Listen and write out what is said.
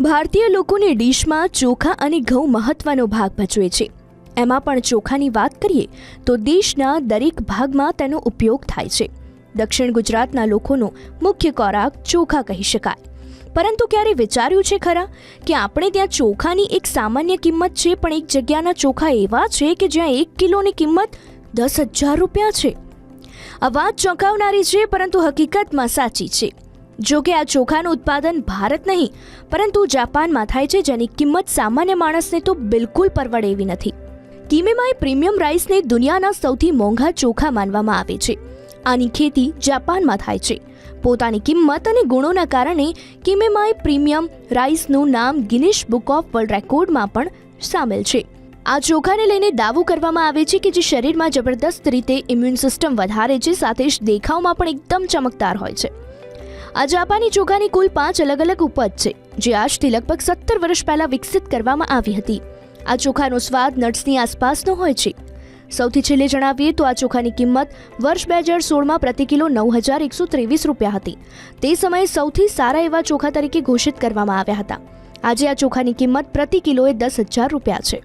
ભારતીય લોકોની ડીશમાં ચોખા અને ઘઉં મહત્વનો ભાગ ભજવે છે. એમાં પણ ચોખાની વાત કરીએ, તો દેશના દરેક ભાગમાં તેનો ઉપયોગ થાય છે. દક્ષિણ ગુજરાતના લોકોનો મુખ્ય ખોરાક ચોખા કહી શકાય. પરંતુ ક્યારે વિચાર્યું છે ખરા? કે આપણે ત્યાં ચોખાની એક સામાન્ય કિંમત છે, પણ એક જગ્યાના ચોખા એવા છે કે જ્યાં એક કિલોની કિંમત દસ હજાર રૂપિયા છે? આ વાત ચોંકાવનારી છે, પરંતુ હકીકતમાં સાચી છે. જો કે આ ચોખાનું ઉત્પાદન ભારત નહીં, પરંતુ જાપાનમાં થાય છે જેની કિંમત સામાન્ય માણસને તો બિલકુલ પરવડે એવી નથી. કિમેમાઈ પ્રીમિયમ રાઈસને દુનિયાના સૌથી મોંઘા ચોખા માનવામાં આવે છે. આની ખેતી જાપાનમાં થાય છે. પોતાની કિંમત અને ગુણોના કારણે કિમેમાઈ પ્રીમિયમ રાઈસનું નામ ગિનિશ બુક ઓફ વર્લ્ડ રેકોર્ડમાં પણ સામેલ છે. આ ચોખાને લઈને દાવો કરવામાં આવે છે કે જે શરીરમાં જબરદસ્ત રીતે ઇમ્યુન સિસ્ટમ વધારે છે, સાથે જ દેખાવમાં પણ એકદમ ચમકદાર હોય છે. આ જાપાની ચોખાની કુલ પાંચ અલગ અલગ ઉપજ છે, જે આજથી લગભગ સત્તર વર્ષ પહેલાં વિકસિત કરવામાં આવી હતી. આ ચોખાનો સ્વાદ નટ્સની આસપાસનો હોય છે. સૌથી છેલ્લે જણાવીએ તો આ ચોખાની કિંમત વર્ષ બે હજાર સોળમાં પ્રતિ કિલો નવ હજાર એકસો ત્રેવીસ રૂપિયા હતી. તે સમયે સૌથી સારા એવા ચોખા તરીકે ઘોષિત કરવામાં આવ્યા હતા. આજે આ ચોખાની કિંમત પ્રતિ કિલોએ દસ હજાર રૂપિયા છે.